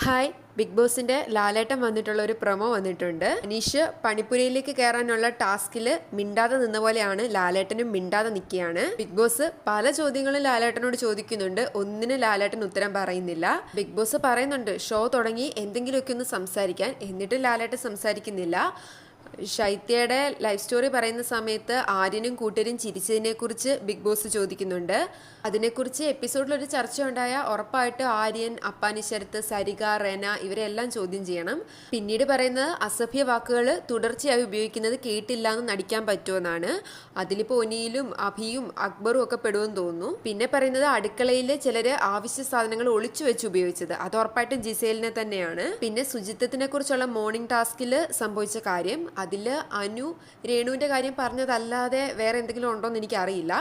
Hi big ബോസിന്റെ ലാലേട്ടൻ വന്നിട്ടുള്ള ഒരു പ്രൊമോ വന്നിട്ടുണ്ട്. അനീഷ് പണിപ്പുരയിലേക്ക് കയറാനുള്ള ടാസ്കിൽ മിണ്ടാതെ നിന്ന പോലെയാണ് ലാലേട്ടനും മിണ്ടാതെ നിൽക്കുകയാണ്. ബിഗ് ബോസ് പല ചോദ്യങ്ങളും ലാലേട്ടനോട് ചോദിക്കുന്നുണ്ട്. ഒന്നിന് ലാലേട്ടൻ ഉത്തരം പറയുന്നില്ല. ബിഗ് ബോസ് പറയുന്നുണ്ട് ഷോ തുടങ്ങി എന്തെങ്കിലുമൊക്കെ ഒന്ന് സംസാരിക്കാൻ. എന്നിട്ടും ലാലേട്ടൻ സംസാരിക്കുന്നില്ല. ശൈത്യയുടെ ലൈഫ് സ്റ്റോറി പറയുന്ന സമയത്ത് ആര്യനും കൂട്ടരും ചിരിച്ചതിനെക്കുറിച്ച് ബിഗ് ബോസ് ചോദിക്കുന്നുണ്ട്. അതിനെക്കുറിച്ച് എപ്പിസോഡിൽ ഒരു ചർച്ച ഉണ്ടായ ഉറപ്പായിട്ട് ആര്യൻ അപ്പാനിശരത്ത് സരിക റെന ഇവരെല്ലാം ചോദ്യം ചെയ്യണം. പിന്നീട് പറയുന്നത് അസഭ്യ വാക്കുകൾ തുടർച്ചയായി ഉപയോഗിക്കുന്നത് കേട്ടില്ല എന്ന് നടിക്കാൻ പറ്റുമെന്നാണ്. അതിലിപ്പോൾ ഒനിയിലും അഭിയും അക്ബറും ഒക്കെ പെടുമെന്ന് തോന്നുന്നു. പിന്നെ പറയുന്നത് അടുക്കളയിൽ ചിലര് ആവശ്യ സാധനങ്ങൾ ഒളിച്ചു വെച്ച് ഉപയോഗിച്ചത്. അത് ഉറപ്പായിട്ടും ജിസേലിനെ തന്നെയാണ്. പിന്നെ ശുചിത്വത്തിനെ കുറിച്ചുള്ള മോർണിംഗ് ടാസ്കിൽ സംഭവിച്ച കാര്യം. അതിൽ അനു രേണുവിന്റെ കാര്യം പറഞ്ഞതല്ലാതെ വേറെ എന്തെങ്കിലും ഉണ്ടോ എന്ന് എനിക്കറിയില്ല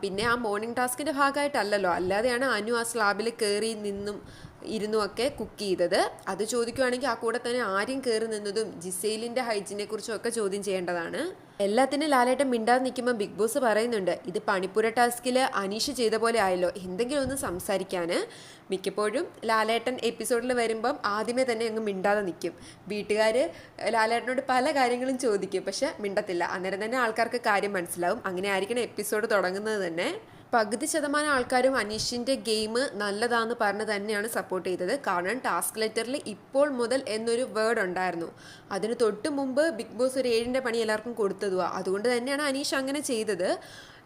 പിന്നെ ആ മോർണിംഗ് ടാസ്കിന്റെ ഭാഗമായിട്ടല്ലല്ലോ അല്ലാതെയാണ് അനു ആ സ്ലാബിൽ കയറി നിന്നും ഇരുന്നുമൊക്കെ കുക്ക് ചെയ്തത്. അത് ചോദിക്കുവാണെങ്കിൽ ആ കൂടെ തന്നെ ആര്യം കയറി നിന്നതും ജിസൈലിന്റെ ഹൈജീനെ കുറിച്ചും ഒക്കെ ചോദ്യം ചെയ്യേണ്ടതാണ്. എല്ലാത്തിനും ലാലേട്ടൻ മിണ്ടാതെ നിൽക്കുമ്പോൾ ബിഗ് ബോസ് പറയുന്നുണ്ട് ഇത് പണിപ്പുര ടാസ്കിൽ അനീഷ് ചെയ്ത പോലെ ആയല്ലോ എന്തെങ്കിലും ഒന്ന് സംസാരിക്കാൻ മിക്കപ്പോഴും ലാലേട്ടൻ എപ്പിസോഡിൽ വരുമ്പം ആദ്യമേ തന്നെ അങ്ങ് മിണ്ടാതെ നിൽക്കും. വീട്ടുകാർ ലാലേട്ടനോട് പല കാര്യങ്ങളും ചോദിക്കും പക്ഷെ മിണ്ടത്തില്ല. അന്നേരം തന്നെ ആൾക്കാർക്ക് കാര്യം മനസ്സിലാവും. അങ്ങനെ ആയിരിക്കണം എപ്പിസോഡ് തുടങ്ങുന്നത് തന്നെ. പകുതി ശതമാനം ആൾക്കാരും അനീഷിന്റെ ഗെയിം നല്ലതാന്ന് പറഞ്ഞ് തന്നെയാണ് സപ്പോർട്ട് ചെയ്തത്. കാരണം ടാസ്ക് ലെറ്ററിൽ ഇപ്പോൾ മുതൽ എന്നൊരു വേർഡ് ഉണ്ടായിരുന്നു. അതിന് തൊട്ട് മുമ്പ് ബിഗ് ബോസ് ഒരു ഏഴിന്റെ പണി എല്ലാവർക്കും കൊടുത്തതുവാ. അതുകൊണ്ട് തന്നെയാണ് അനീഷ് അങ്ങനെ ചെയ്തത്.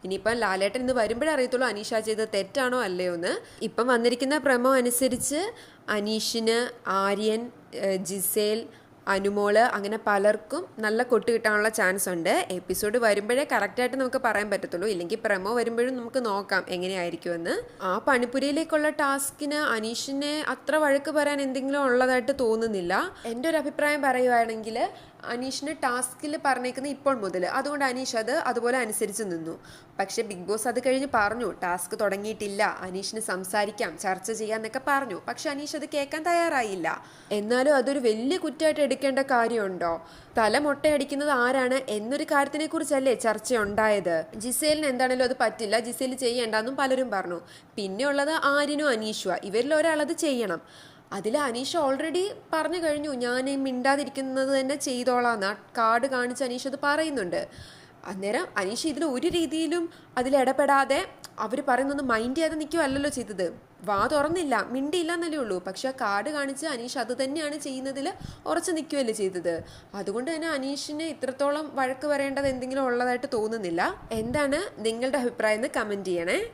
ഇനിയിപ്പം ലാലേട്ടൻ ഇന്ന് വരുമ്പോഴേ അറിയത്തുള്ളൂ അനീഷ ചെയ്തത് തെറ്റാണോ അല്ലയോ എന്ന് ഇപ്പം വന്നിരിക്കുന്ന പ്രമോ അനുസരിച്ച് അനീഷിന് ആര്യൻ ജിസേൽ അനുമോൾ അങ്ങനെ പലർക്കും നല്ല കൊട്ട് കിട്ടാനുള്ള ചാൻസ് ഉണ്ട്. എപ്പിസോഡ് വരുമ്പോഴേ കറക്റ്റായിട്ട് നമുക്ക് പറയാൻ പറ്റത്തുള്ളൂ. ഇല്ലെങ്കിൽ പ്രമോ വരുമ്പോഴും നമുക്ക് നോക്കാം എങ്ങനെയായിരിക്കുമെന്ന്. ആ പണിപ്പുരയിലേക്കുള്ള ടാസ്കിന് അനീഷിനെ അത്ര വഴക്ക് പറയാൻ എന്തെങ്കിലും ഉള്ളതായിട്ട് തോന്നുന്നില്ല. എന്റെ ഒരു അഭിപ്രായം പറയുവാണെങ്കിൽ അനീഷിന് ടാസ്കിൽ പറഞ്ഞേക്കുന്നത് ഇപ്പോൾ മുതൽ. അതുകൊണ്ട് അനീഷ് അത് അതുപോലെ അനുസരിച്ച് നിന്നു. പക്ഷെ ബിഗ് ബോസ് അത് കഴിഞ്ഞ് പറഞ്ഞു ടാസ്ക് തുടങ്ങിയിട്ടില്ല അനീഷിന് സംസാരിക്കാം ചർച്ച ചെയ്യാം എന്നൊക്കെ പറഞ്ഞു. പക്ഷെ അനീഷ് അത് കേൾക്കാൻ തയ്യാറായില്ല. എന്നാലും അതൊരു വലിയ കുറ്റമായിട്ട് എടുക്കേണ്ട കാര്യമുണ്ടോ? തല മുട്ടയടിക്കുന്നത് ആരാണ് എന്നൊരു കാര്യത്തിനെ കുറിച്ചല്ലേ ചർച്ച ഉണ്ടായത് ജിസേലിന് എന്താണല്ലോ അത് പറ്റില്ല ജിസേൽ ചെയ്യേണ്ടെന്നും പലരും പറഞ്ഞു. പിന്നെ ഉള്ളത് ആര്യനും അനീഷുവാ. ഇവരിൽ ഒരാളത് ചെയ്യണം. അതിൽ അനീഷ് ഓൾറെഡി പറഞ്ഞു കഴിഞ്ഞു ഞാൻ മിണ്ടാതിരിക്കുന്നത് തന്നെ ചെയ്തോളാന്ന് കാർഡ് കാണിച്ച് അനീഷ് അത് പറയുന്നുണ്ട്. അന്നേരം അനീഷ് ഇതിൽ ഒരു രീതിയിലും അതിൽ ഇടപെടാതെ അവർ പറയുന്നൊന്നും മൈൻഡ് ചെയ്യാതെ നിൽക്കുമല്ലല്ലോ ചെയ്തത്. വാ തുറന്നില്ല മിണ്ടിയില്ല എന്നല്ലേ ഉള്ളൂ. പക്ഷെ ആ കാർഡ് കാണിച്ച് അനീഷ് അത് തന്നെയാണ് ചെയ്യുന്നതിൽ ഉറച്ചു നിൽക്കുകയല്ലേ ചെയ്തത്. അതുകൊണ്ട് തന്നെ അനീഷിന് ഇത്രത്തോളം വഴക്ക് പറയേണ്ടത് എന്തെങ്കിലും ഉള്ളതായിട്ട് തോന്നുന്നില്ല. എന്താണ് നിങ്ങളുടെ അഭിപ്രായം? എന്ന് കമന്റ് ചെയ്യണേ.